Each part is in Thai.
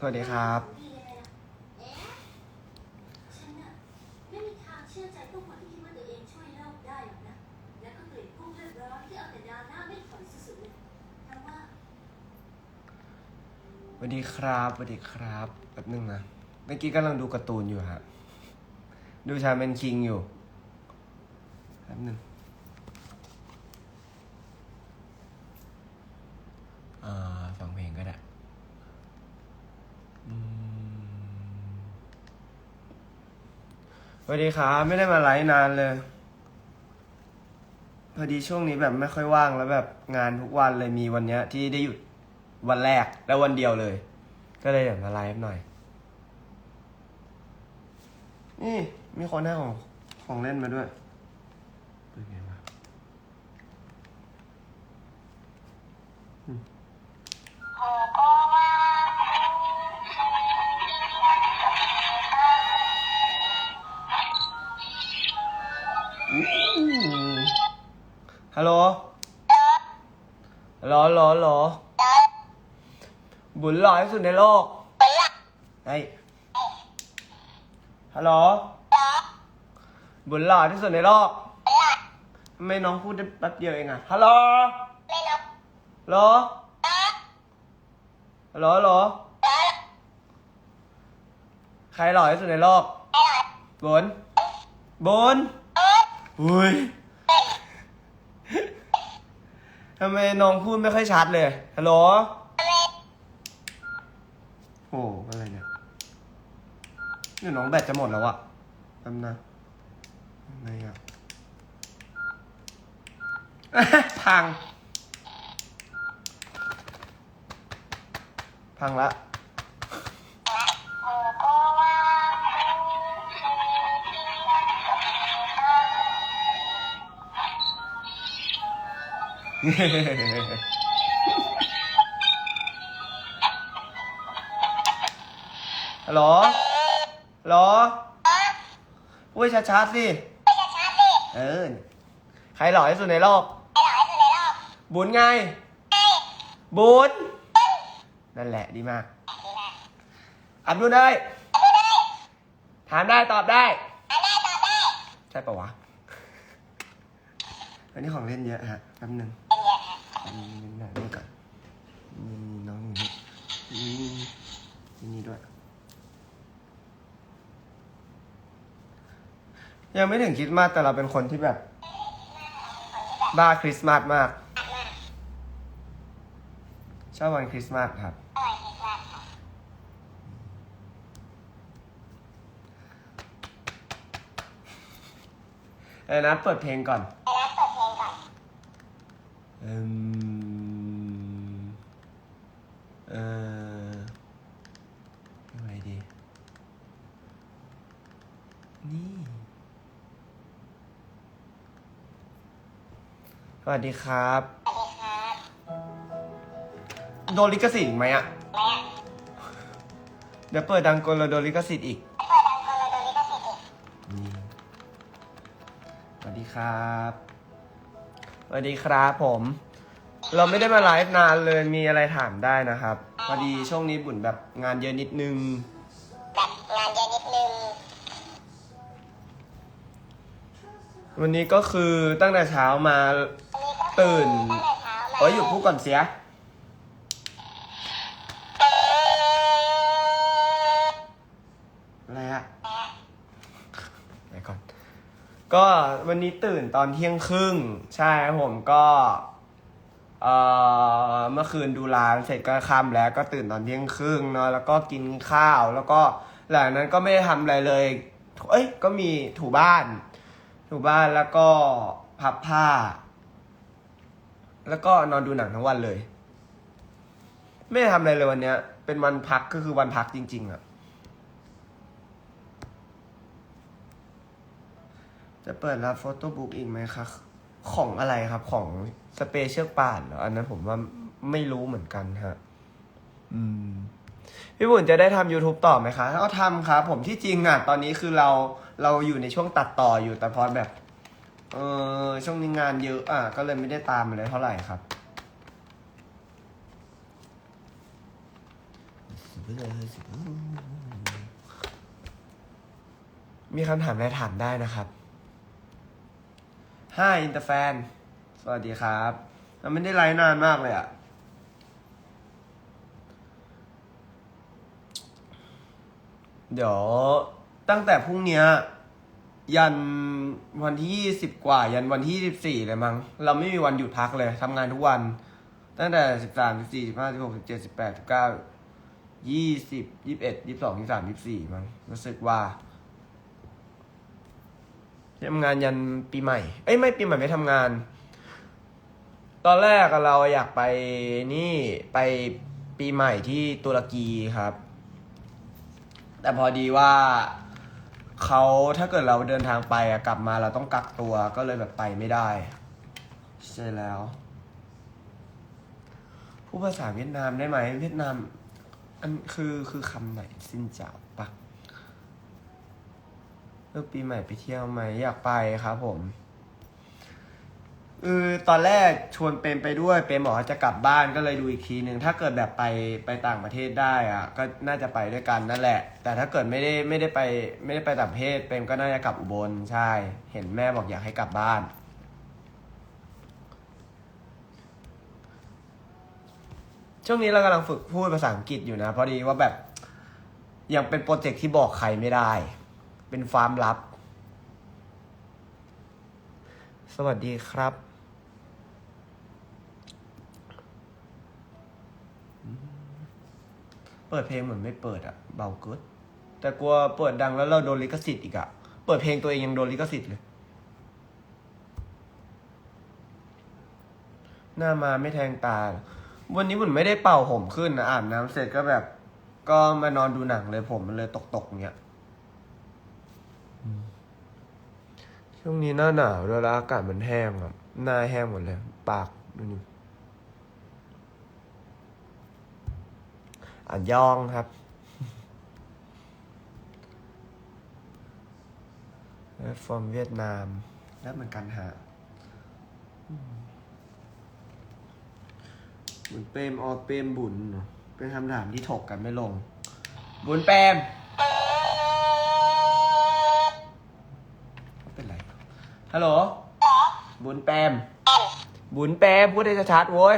สวัสดีครับนี่ยังไงล่ะเอ๊ะฉันน่ะไม่มีทางเชื่อใจพวกคนที่คิดว่าตัวเองช่วยโลกได้หรอกนะ แล้วก็เกลียดพวกเลือดร้อนที่เอาแต่ดราหน้าไม่ถอยสุดๆเลยเพราะว่าสวัสดีครับสวัสดีครับแป๊บนึงนะเมื่อกี้กำลังดูการ์ตูนอยู่ฮะ ดูชาแมนคิงอยู่แป๊บนึงอ่าฟังเพลงก็ได้อืมส วัสดีครับไม่ได้มาไลฟ์นานเลย พอดีช่วงนี้แบบไม่ค่อยว่างแล้วแบบงานทุกวันเลยมีวันเนี้ย ที่ได้หยุดวันแรกและวันเดียวเลย ก็เลยอยากมาไลฟ์หน่อย นี่มีคนให้ของของเล่นมาด้วย หลฮัลโหลบุญหล่อที่สุดในโลกเฮ้ยฮัลโหล บุญหล่อที่สุดในโลกทำไมน้องพูดได้แป๊บเดียวเองอะฮัลโหลฮัลโหลฮัลโหลฮัลโหลใครหล่อที่สุดในโลกบุญบุญอุ้ย ทำไมน้องพูดไม่ค่อยชัดเลย ฮัลโหล โอ้อะไรเนี่ยนี่น้องแบตจะหมดแล้วอะทำนะไม่อะพัง พังละ ฮัลโหลฮัลโหลพูดช้าๆสิเออ ใครหล่อที่สุดในโลก บุญไง บุญ นั่นแหละดีมาก อับดุลได้ยถามได้ตอบได้ ใช่ปะวะ อันนี้ของเล่นเยอะฮะแป๊บนึง มีหนังนี่ก่อนมีน้องอย่างนี้มีมีนี่ด้วย ยังไม่ถึงคริสต์มาสแต่เราเป็นคนที่แบบ บ้าคริสต์มาสมาก ชอบวันคริสต์มาสครับเออนัดเปิดเพลงก่อนเอืมเออยังไงดี นี่ สวัสดีครับโดนลิขสิทธิ์อีกไหมอะเดี๋ยวเปิดดังกลแล้วโดนลิขสิทธิ์อีกนี่สวัสดีครับ สวัสดีครับผม เราไม่ได้มาไลฟ์นานเลย มีอะไรถามได้นะครับ พอดีช่วงนี้บุญแบบงานเยอะนิดนึง แบบงานเยอะนิดนึง วันนี้ก็คือตั้งแต่เช้ามาอันนี้ก็คือ ตื่นตั้งแต่เช้ามาเอ้ยหยุดพูดก่อนเสีย อะไรอะไหนก่อน ก็วันนี้ตื่นตอนเที่ยงครึ่ง ใช่ครับผมก็ เอ่อ เมื่อคืนดูร้านเสร็จก็ค่ำแล้วก็ตื่นตอนเที่ยงครึ่งเนาะ แล้วก็กินข้าว แล้วก็หลังจากนั้นก็ไม่ได้ทำอะไรเลย เอ้ย ก็มีถูบ้าน ถูบ้านแล้วก็พับผ้า แล้วก็นอนดูหนังทั้งวันเลย ไม่ได้ทำอะไรเลยวันเนี้ย เป็นวันพักก็คือวันพักจริง ๆอะจะเปิดรับโฟโต้บุ๊กอีกไหมคะของอะไรครับของสเปเชียลป่านเหรออันนั้นผมว่าไม่รู้เหมือนกันฮะ อืมพี่บุญจะได้ทำ YouTube ต่อไหมคะก็ทำครับผมที่จริงอะ ตอนนี้คือเราเราอยู่ในช่วงตัดต่ออยู่แต่พอแบบ เออช่วงนี้งานเยอะอะก็เลยไม่ได้ตามอะไรเท่าไหร่ครับมีคำถามอะไรถามได้นะครับ Hi อินเตอร์แฟน สวัสดีครับเราไม่ได้ไลฟ์นานมากเลยอะเดี๋ยวตั้งแต่พรุ่งนี้ ยันวันที่ยี่สิบกว่า ยันวันที่สิบสี่เลยมั้งเราไม่มีวันหยุดพักเลยทำงานทุกวัน ตั้งแต่สิบสามสิบสี่สิบห้าสิบหกสิบเจ็ดสิบแปดสิบเก้ายี่สิบยี่สิบเอ็ดยี่สิบสองยี่สิบสามยี่สิบสี่มั้งรู้สึกว่าทำงานยันปีใหม่ เอ้ยไม่ปีใหม่ไม่ทำงาน ตอนแรกเราอยากไปนี่ไปปีใหม่ที่ตุรกีครับ แต่พอดีว่า เขาถ้าเกิดเราเดินทางไปอะกลับมาเราต้องกักตัวก็เลยแบบไปไม่ได้ ใช่แล้วพูดภาษาเวียดนามได้ไหมเวียดนาม อันคือคือคำไหนสิ้นเจ้าปะเออปีใหม่ไปเที่ยวไหมอยากไปครับผม เออตอนแรกชวนเปรมไปด้วยเปรมบอกว่าจะกลับบ้านก็เลยดูอีกทีหนึ่งถ้าเกิดแบบไปไปต่างประเทศได้อะก็น่าจะไปด้วยกันนั่นแหละ แต่ถ้าเกิดไม่ได้ไม่ได้ไปไม่ได้ไปต่างประเทศเปรมก็น่าจะกลับอุบลใช่ เห็นแม่บอกอยากให้กลับบ้าน ช่วงนี้เรากำลังฝึกพูดภาษาอังกฤษอยู่นะพอดีว่าแบบยังเป็นโปรเจกต์ที่บอกใครไม่ได้ เป็นฟาร์มลับ สวัสดีครับ เปิดเพลงเหมือนไม่เปิดอะเบาเกินแต่กลัวเปิดดังแล้วเราโดนลิขสิทธิ์อีกอะเปิดเพลงตัวเองยังโดนลิขสิทธิ์เลย หน้ามาไม่แทงตา วันนี้ผมไม่ได้เป่าผมขึ้นนะอาบน้ำเสร็จก็แบบ ก็มานอนดูหนังเลยผมมันเลยตกๆเงี้ยช่วงนี้หน้าหนาวด้วยแล้วอากาศมันแห้งครับหน้าแห้งหมดเลย ปากดูนี่ อ่านยองครับแฟอร์มเวียดนามแล้วเหมือนกันฮะบุญเปรมออเปรมบุญเป็นคำถามที่ถกกันไม่ลง บุญเปรมเป็นไรฮัลโหลบุญแปม บุญแปมพูดให้ชัดๆโว้ย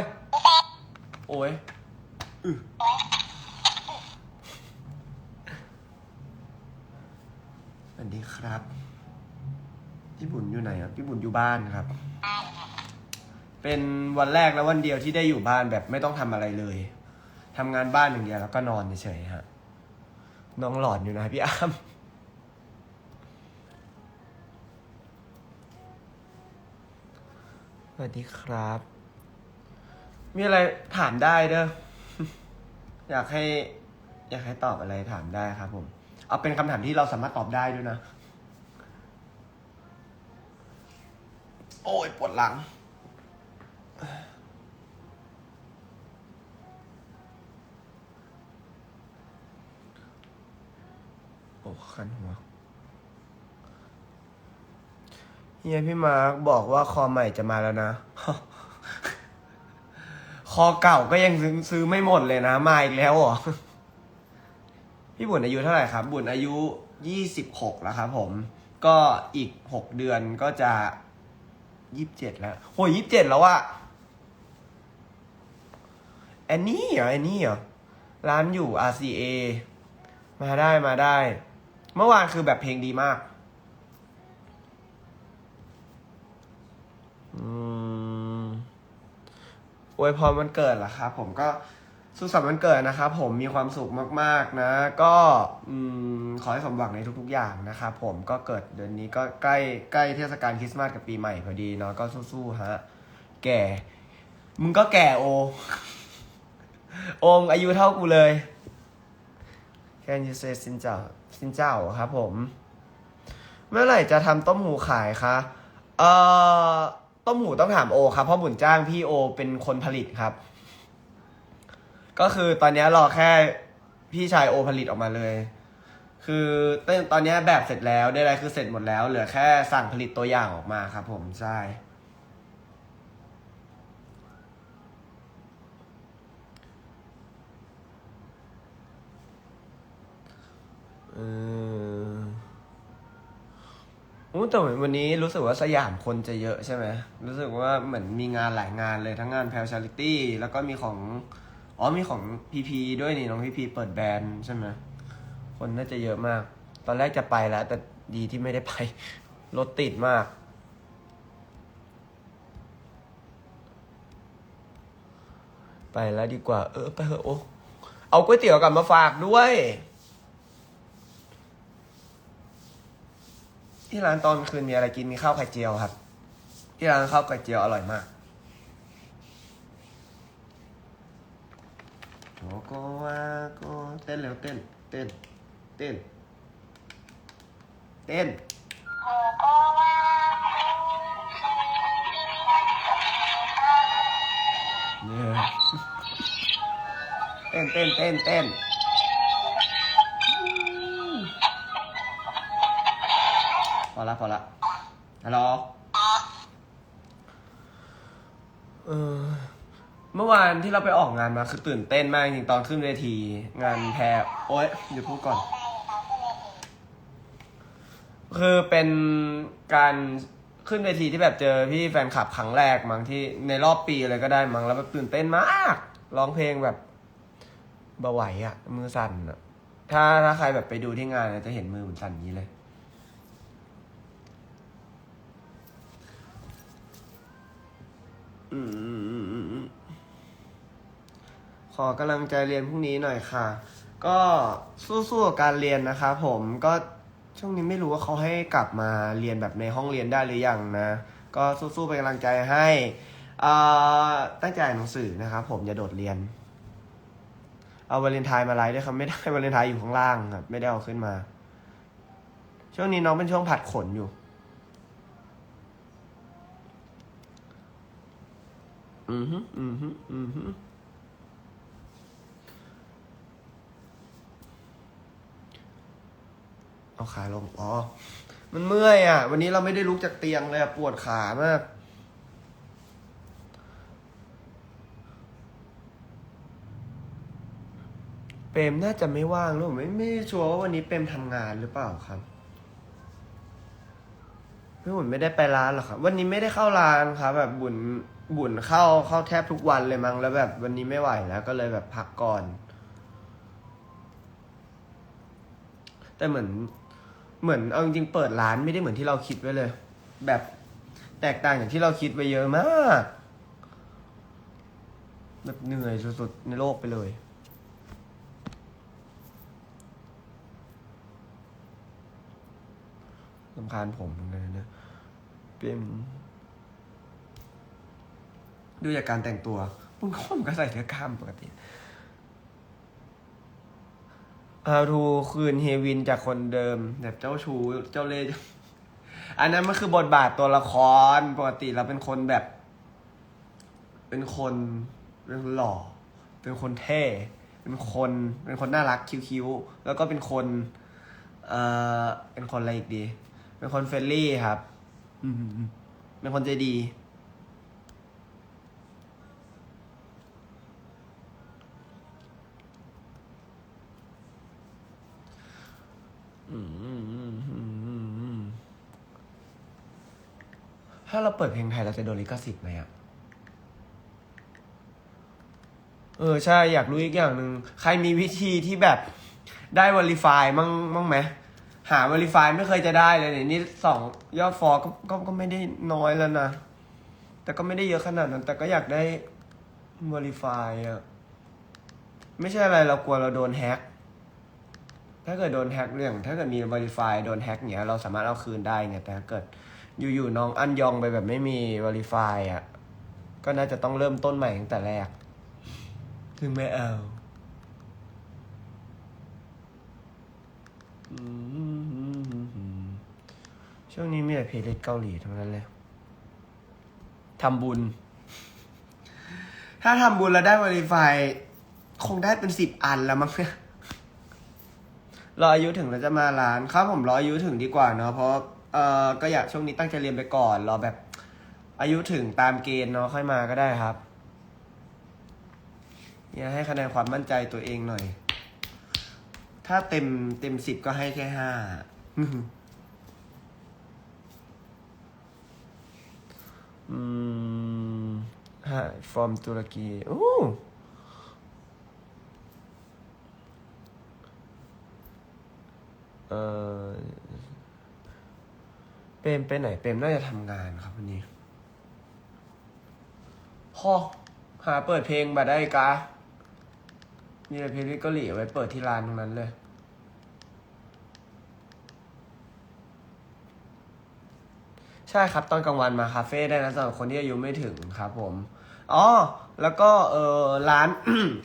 โอ้ยอื้อส วัสดีครับ พี่บุญอยู่ไหนครับพี่บุญอยู่บ้านครับ เป็นวันแรกและวันเดียวที่ได้อยู่บ้านแบบไม่ต้องทำอะไรเลยทำงานบ้านอย่างเดียวแล้วก็นอนเฉยๆฮะ น้องหลอนอยู่นะพี่อ้ำสวัสดีครับ มีอะไรถามได้เด้อ อยากให้ อยากให้ตอบอะไรถามได้ครับผม เอาเป็นคำถามที่เราสามารถตอบได้ด้วยนะ โอ้ยปวดหลัง โอ้คันหัวเฮียพี่มาร์กบอกว่าคอใหม่จะมาแล้วนะ คอเก่าก็ยังซื้อไม่หมดเลยนะ มาอีกแล้วเหรอ พี่บุญอายุเท่าไหร่ครับ บุญอายุยี่สิบหกแล้วครับผม ก็อีกหกเดือนก็จะยี่สิบเจ็ดแล้วโหยี่สิบเจ็ดแล้วอะแอนนี่เหรอแอนนี่เหรอ ร้านอยู่ RCA มาได้มาได้ เมื่อวานคือแบบเพลงดีมาก อืมอวยพรวันเกิดเหรอครับผมก็ สุขสันต์วันเกิดนะครับผมมีความสุขมากๆนะ ก็อขอให้สมหวังในทุกๆอย่างนะครับผมก็เกิดเดือนนี้ก็ใกล้ใกล้เทศกาลคริสต์มาสกับปีใหม่พอดีเนาะก็สู้ๆฮะแก่ มึงก็แก่โอ โอมอายุเท่ากูเลย Can you say สินเจ้าสินเจ้าครับผม เมื่อไหร่จะทำต้มหูขายคะเอ่อต้มหูต้องถามโอครับเพราะบุญจ้างพี่โอเป็นคนผลิตครับ ก็คือตอนนี้รอแค่พี่ชายโอผลิตออกมาเลย คือตอนนี้แบบเสร็จแล้วได้ไรคือเสร็จหมดแล้ว เหลือแค่สั่งผลิตตัวอย่างออกมาครับผมใช่เออแต่วันนี้รู้สึกว่าสยามคนจะเยอะใช่ไหม รู้สึกว่าเหมือนมีงานหลายงานเลยทั้งงานแพลชาริตี้ แล้วก็มีของ อ๋อมีของพีพีด้วยนี่น้องพีพีเปิดแบรนด์ใช่ไหมคนน่าจะเยอะมาก ตอนแรกจะไปแล้ว แต่ดีที่ไม่ได้ไป รถติดมาก ไปแล้วดีกว่า เออ ไปเถอะโอ้เอาก๋วยเตี๋ยวกลับมาฝากด้วย ที่ร้านตอนคืนมีอะไรกินมีข้าวไข่เจียวครับ ที่ร้านข้าวไข่เจียวอร่อยมาก โกโกวาโกเต้นเร็วเต้น เต้น เต้น เต้นเนี่ยเต้นเต้นเต้นเต้นพอละพอละฮัลโหลเออ เมื่อวานที่เราไปออกงานมาคือตื่นเต้นมากจริงๆตอนขึ้นเวที งานแพรโอ๊ยเดี๋ยวพูดก่อน คือเป็นการขึ้นเวทีที่แบบเจอพี่แฟนคลับครั้งแรกมั้งที่ในรอบปีเลยก็ได้มั้งแล้วแบบตื่นเต้นมากร้องเพลงแบบเบาไหวอะมือสั่นอะถ้าถ้าใครแบบไปดูที่งานเนี่ยจะเห็นมือเหมือนสั่นอย่างนี้เลย อืม ขอกำลังใจเรียนพรุ่งนี้หน่อยค่ะ ก็สู้ๆกับการเรียนนะครับผมก็ช่วงนี้ไม่รู้ว่าเขาให้กลับมาเรียนแบบในห้องเรียนได้หรือยังนะ ก็สู้ๆเป็นกำลังใจให้อ่าตั้งใจอ่านหนังสือนะครับผมอย่าโดดเรียน เอาวาเลนไทน์มาไลฟ์ด้วยครับไม่ได้วาเลนไทน์อยู่ข้างล่างครับไม่ได้เอาขึ้นมา ช่วงนี้น้องเป็นช่วงผัดขนอยู่ อือฮึอือฮึอือฮึ เอาขาลง อ๋อ มันเมื่อยอะ วันนี้เราไม่ได้ลุกจากเตียงเลยอะปวดขามาก เปรมน่าจะไม่ว่างหรือไม่ไม่ชัวร์ว่าวันนี้เปรมทำงานหรือเปล่าครับพี่บุญไม่ได้ไปร้านหรอกครับ วันนี้ไม่ได้เข้าร้านครับ แบบบุญบุญเข้าเข้าแทบทุกวันเลยมั้งแล้วแบบวันนี้ไม่ไหวแล้วก็เลยแบบพักก่อน แต่เหมือน เหมือนเอาจริงๆเปิดร้านไม่ได้เหมือนที่เราคิดไว้เลย แบบแตกต่างจากที่เราคิดไว้เยอะมากแบบเหนื่อยสุดๆในโลกไปเลยลำคาญผมเหมือนกันนะเป็นดูจากการแต่งตัวมึงผมก็ใส่เสื้อกล้ามปกติ อาทูคืนเฮวินจากคนเดิม แบบเจ้าชู้เจ้าเล่ห์อันนั้นมันคือบทบาทตัวละครปกติเราเป็นคนแบบ เป็นคนเป็นคนหล่อ เป็นคนเท่ เป็นคนเป็นคนน่ารักคิ้วๆแล้วก็เป็นคน เอ่อเป็นคนอะไรอีกดี เป็นคนเฟรนลี่ครับอืมเป็นคนใจดี อืมอืมอืมอืมอืมอืม ถ้าเราเปิดเพลงไทยเราจะโดนลิขสิทธิ์ไหมอะเออใช่อยากรู้อีกอย่างหนึ่งใครมีวิธีที่แบบได้ Verify มั่งมั่งไหมหา Verify ไม่เคยจะได้เลยเนี่ยนี่สองยอดฟอลก็ก็ก็ไม่ได้น้อยแล้วนะ แต่ก็ไม่ได้เยอะขนาดนั้น แต่ก็อยากได้ Verify อะไม่ใช่อะไรเรากลัวเราโดนแฮ็กถ้าเกิดโดนแฮ็กเรื่อง ถ้าเกิดมี Verify โดนแฮ็กเนี้ยเราสามารถเอาคืนได้ไงแต่ถ้าเกิด อยู่ๆน้องอันยองไปแบบไม่มี Verify อะ ก็น่าจะต้องเริ่มต้นใหม่ตั้งแต่แรก ถึงไม่เอาช่วงนี้มีแต่เพลย์เกาหลีทั้งนั้นเลยทำบุญ ถ้าทำบุญแล้วได้ Verify คงได้เป็นสิบอันแล้วมั้งเนี่ยรออายุถึงแล้วจะมาร้านครับผมรออายุถึงดีกว่าเนาะเพราะ เอ่อก็อยากช่วงนี้ตั้งใจเรียนไปก่อน รอแบบอายุถึงตามเกณฑ์เนาะค่อยมาก็ได้ครับเนี่ยให้คะแนนความมั่นใจตัวเองหน่อย ถ้าเต็มเต็มสิบก็ให้แค่ห้าอืมฮะฟอร์มตุรกีโอ้เอ่อ รมไปไหนเปรมน่าจะทำงานครับวันนี้พอหาเปิดเพลงบัดได้กะมีแต่เพลงเกาหลีไว้เปิดที่ร้านตรงนั้นเลย ใช่ครับตอนกลางวันมาคาเฟ่ได้นะสำหรับคนที่อายุไม่ถึงครับผม อ๋อแล้วก็เออร้าน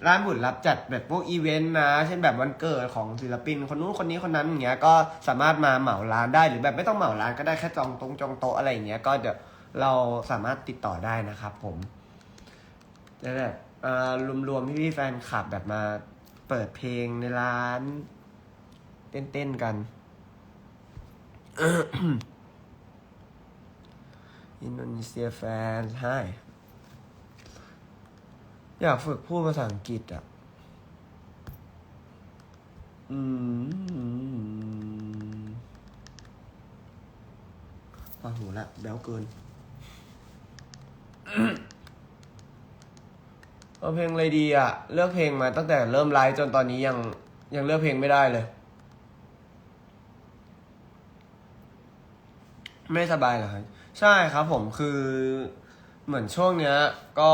ร้านบุญรับจัดแบบพวกอีเวนต์นะ เช่นแบบวันเกิดของศิลปิน คนนู้นคนนี้คนนั้นอย่างเงี้ยก็สามารถมาเหมาร้านได้หรือแบบไม่ต้องเหมาร้านก็ได้แค่จองตรงจองโต๊ะอะไรอย่างเงี้ยก็เดี๋ยวเราสามารถติดต่อได้นะครับผมจะแบบเอ่อรวมๆพี่ๆแฟนคลับแบบมาเปิดเพลงในร้าน เต้นๆกันอินโดนีเซียแฟนใช่ อยากฝึกพูดภาษาอังกฤษอะ อืมฟังหูละแบ๊วเกิน เอาเพลงอะไรดีอะ เลือกเพลงมาตั้งแต่เริ่มไลฟ์จนตอนนี้ยังยังเลือกเพลงไม่ได้เลย ไม่สบายเหรอครับ ใช่ครับผมคือ เหมือนช่วงเนี้ย ก็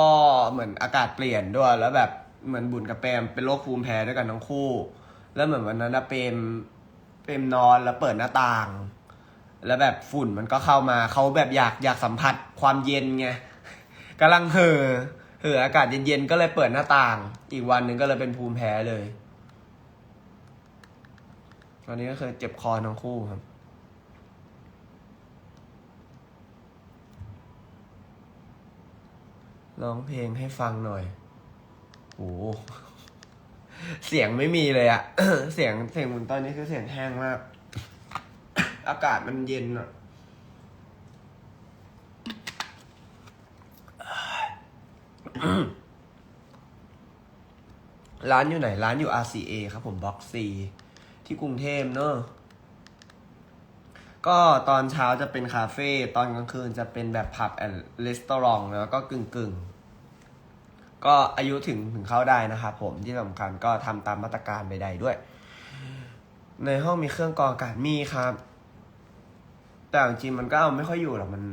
เหมือนอากาศเปลี่ยนด้วย แล้วแบบเหมือนบุญกับเปรมเป็นโรคภูมิแพ้ด้วยกันทั้งคู่ แล้วเหมือนวันนั้นนะเปรมเปรมนอนแล้วเปิดหน้าต่าง แล้วแบบฝุ่นมันก็เข้ามาเขาแบบอยากอยากสัมผัสความเย็นไงกำลังเห่อเห่ออากาศเย็นๆก็เลยเปิดหน้าต่าง อีกวันหนึ่งก็เลยเป็นภูมิแพ้เลย ตอนนี้ก็เคยเจ็บคอทั้งคู่ครับ ร้องเพลงให้ฟังหน่อยโอ้โหเสียงไม่มีเลยอะเสียงเสียงหมือนตอนนี้คือเสียงแห้งมาก อากาศมันเย็นอะร้านอยู่ไหน ร้านอยู่ RCA ครับผมบ็อก C ที่กรุงเทพเนอะก็ตอนเช้าจะเป็นคาเฟ่ตอนกลางคืนจะเป็นแบบผับแอนด์รีสตอรองแล้วก็กึ่งกึ่งๆ ก็อายุถึงถึงเข้าได้นะครับผมที่สำคัญก็ทำตามมาตรการใดๆด้วย ในห้องมีเครื่องกรองอากาศมีครับ แต่จริงๆมันก็เอาไม่ค่อยอยู่หรอกมัน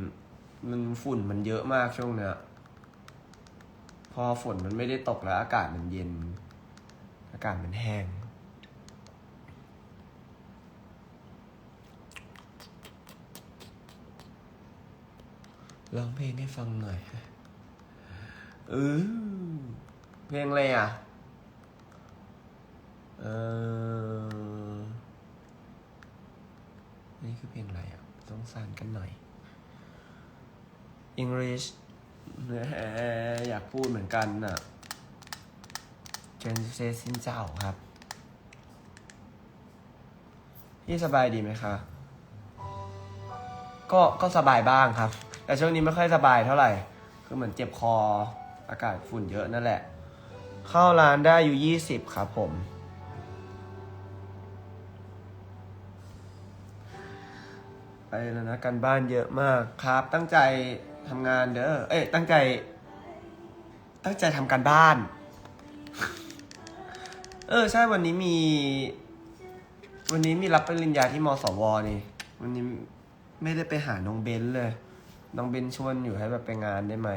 มันฝุ่นมันเยอะมากช่วงเนี้ยพอฝนมันไม่ได้ตกแล้ว อากาศมันเย็น อากาศมันแห้งร้องเพลงให้ฟังหน่อย เออเพลงอะไรอะ เออนี่คือเพลงอะไรอะ ต้องสั่นกันหน่อย English แหมอยากพูดเหมือนกันน่ะเจนเซซินเจ้าครับ พี่สบายดีไหมคะ ก็ก็สบายบ้างครับ แต่ช่วงนี้ไม่ค่อยสบายเท่าไหร่ คือเหมือนเจ็บคอ อากาศฝุ่นเยอะนั่นแหละ เข้าร้านได้อยู่ยี่สิบครับผม ไปแล้วนะกันบ้านเยอะมากครับตั้งใจทำงานเด้อเอ้ยตั้งใจ ตั้งใจทำการบ้าน เออ ใช่วันนี้มี วันนี้มีรับปริญญาที่มสวนี่วันนี้ไม่ได้ไปหาน้องเบนเลย น้องเบนชวนอยู่ให้แบบไปงานได้ไหม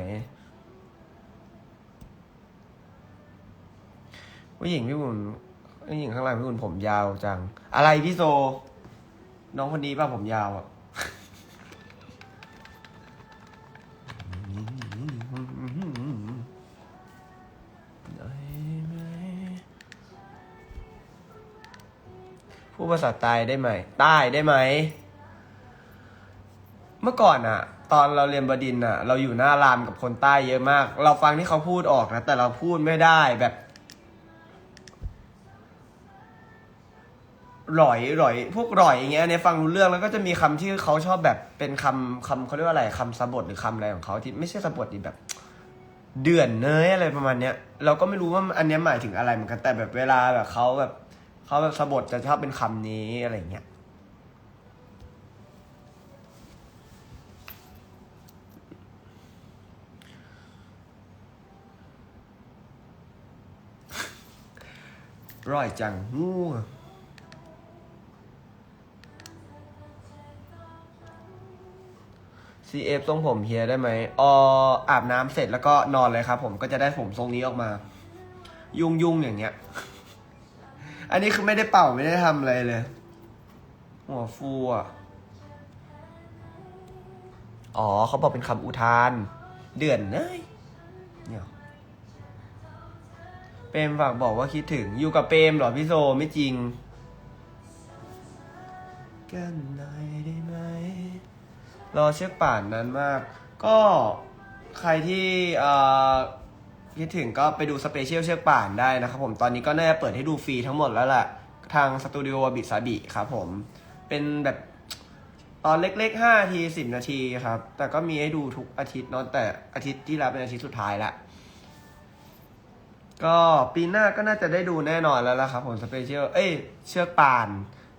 ผู้หญิงพี่บุญผู้หญิงข้างหลังพี่บุญผมยาวจัง อะไรพี่โซ น้องคนนี้ป่ะผมยาวอะได้ไหมพูดภาษาใต้ได้ไหม ใต้ได้ไหม เมื่อก่อนอะตอนเราเรียนบดินอะเราอยู่หน้ารามกับคนใต้เยอะมาก เราฟังที่เขาพูดออกนะ แต่เราพูดไม่ได้แบบ หลอยหลอย พวกหลอยอย่างเงี้ยเนี่ยฟังรู้เรื่องแล้วก็จะมีคำที่เขาชอบแบบเป็นคำคำเขาเรียกว่าอะไรคำสะบทหรือคำอะไรของเขาที่ไม่ใช่สะบทดีแบบ เดือนเนยอะไรประมาณเนี้ย เราก็ไม่รู้ว่าอันเนี้ยหมายถึงอะไรเหมือนกันแต่แบบเวลาแบบเขาแบบเขาแบบสะบทจะชอบเป็นคำนี้อะไรเงี้ย ร่อยจังงู ซีเอฟทรงผมเฮียได้ไหมอออาบน้ำเสร็จแล้วก็นอนเลยครับ ผมก็จะได้ผมทรงนี้ออกมา ยุ่งยุ่งอย่างเงี้ย อันนี้คือไม่ได้เป่าไม่ได้ทำอะไรเลย หัวฟูอะ อ๋อเขาบอกเป็นคำอุทาน เดือนเนยเนี่ย เปรมฝากบอกว่าคิดถึง อยู่กับเปรมเหรอพี่โซไม่จริง กันหน่อยได้ไหม รอเชือกป่านนั้นมาก ก็ใครที่คิดถึงก็ไปดูสเปเชียลเชือกป่านได้นะครับผมตอนนี้ก็น่าจะเปิดให้ดูฟรีทั้งหมดแล้วแหละทางสตูดิโอบิซาบิครับผม เป็นแบบตอนเล็กๆ5นาที 10 นาทีครับ แต่ก็มีให้ดูทุกอาทิตย์เนอะแต่อาทิตย์ที่แล้วเป็นอาทิตย์สุดท้ายละก็ปีหน้าก็น่าจะได้ดูแน่นอนแล้วล่ะครับผมสเปเชียลเอ้ยเชือกป่าน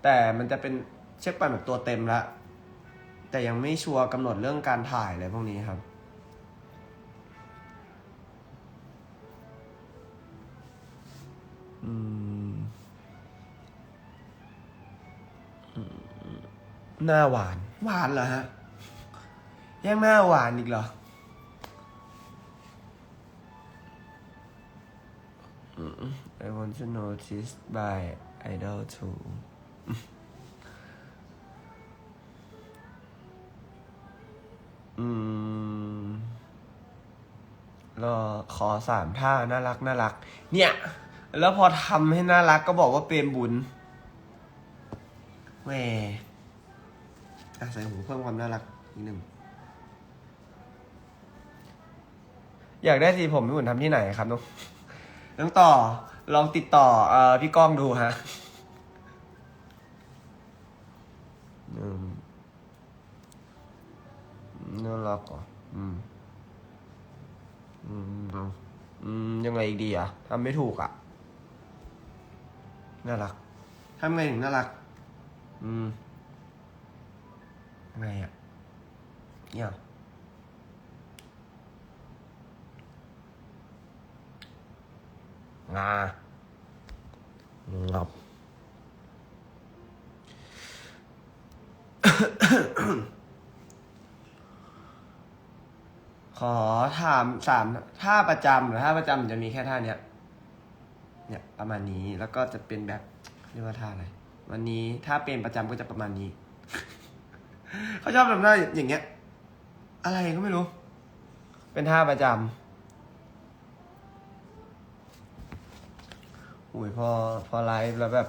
แต่มันจะเป็นเชือกป่านแบบตัวเต็มละ แต่ยังไม่ชัวร์กำหนดเรื่องการถ่ายอะไรพวกนี้ครับ อืม หน้าหวาน หวานเหรอฮะ ยังหน้าหวานอีกเหรออืม I want to notice by idol too อืมรอขอสามท่าน่ารักน่ารัก เนี่ย แล้วพอทำให้น่ารักก็บอกว่าเปรมบุญแหมใส่หูเพิ่มความน่ารักอีกหนึ่งอยากได้สีผมพี่บุญทำที่ไหนครับน้องน้องต่อลองติดต่อเอ่อพี่ก้องดูฮะอืม น่ารักอะอืม อืมเอาอืม ยังไงอีกดีอะทำไม่ถูกอะ น่ารักทำไงถึงน่ารัก อืมยังไงอะเนี่ยงางับ ข อถามสามท่าประจำหรือท่าประจำจะมีแค่ท่าเนี้ยเนี่ยประมาณนี้แล้วก็จะเป็นแบบเรียกว่าท่าอะไรวันนี้ถ้าเป็นประจำก็จะประมาณนี้ เขาชอบทำหน้าอย่างเงี้ย อะไรก็ไม่รู้ เป็นท่าประจำโอ้ยพอพอไลฟ์แล้วแบบ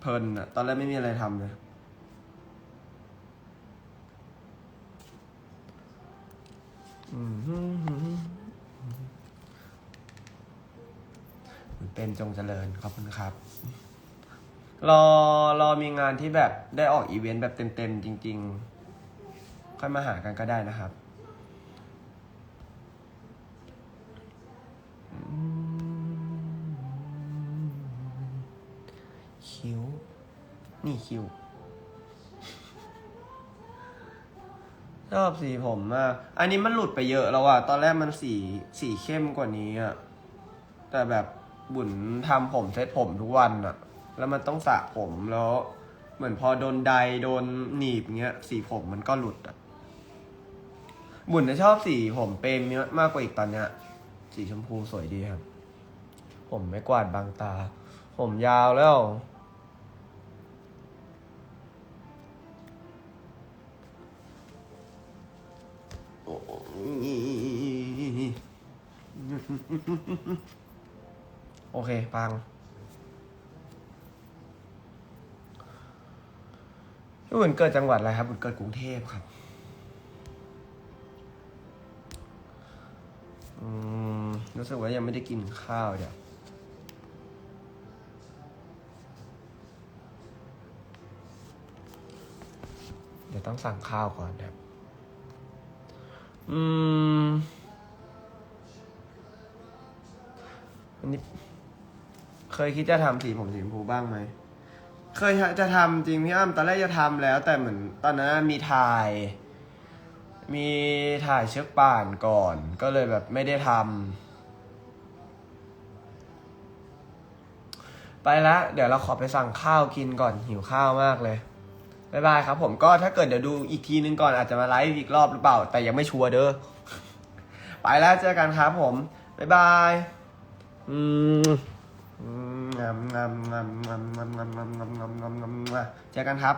เพลินอะตอนแรกไม่มีอะไรทำเลย อืมคุณ เป็นจงเจริญขอบคุณครับ รอรอมีงานที่แบบได้ออกอีเวนต์แบบเต็มๆจริง ๆ ค่อยมาหากันก็ได้นะครับคิ้ว นี่คิ้ว ชอบสีผมมาก อันนี้มันหลุดไปเยอะแล้วอะตอนแรกมันสีสีเข้มกว่านี้อะแต่แบบบุญทำผมเซ็ตผมทุกวันอะแล้วมันต้องสระผมแล้ว เหมือนพอโดนไดโดนหนีบเงี้ย สีผมมันก็หลุดอะบุญจะชอบสีผมเปรมเยอะมากกว่าอีกตอนเนี้ย สีชมพูสวยดีครับ ผมไม่กวาดบางตา ผมยาวแล้ว โอเค ปังพี่บุญเกิดจังหวัดอะไรครับบุญเกิดกรุงเทพครับรู้สึกว่ายังไม่ได้กินข้าวเดี๋ยวเดี๋ยวต้องสั่งข้าวก่อนครับ อืมอันนี้เคยคิดจะทำสีผมสีชมพูบ้างไหม เคยจะทำจริงพี่อ้ำตอนแรกจะทำแล้ว แต่เหมือนตอนนั้นมีถ่าย มีถ่ายเชือกป่านก่อน ก็เลยแบบไม่ได้ทำไปละ เดี๋ยวเราขอไปสั่งข้าวกินก่อนหิวข้าวมากเลย บายบายครับผมก็ถ้าเกิดเดี๋ยวดูอีกทีนึงก่อนอาจจะมาไลฟ์อีกรอบหรือเปล่า แต่ยังไม่ชัวร์เด้อ ไปแล้วเจอกันครับผมบายบาย อืมอืมงามงามงามงามงามงามงามงามงามงามงามเจอกันครับ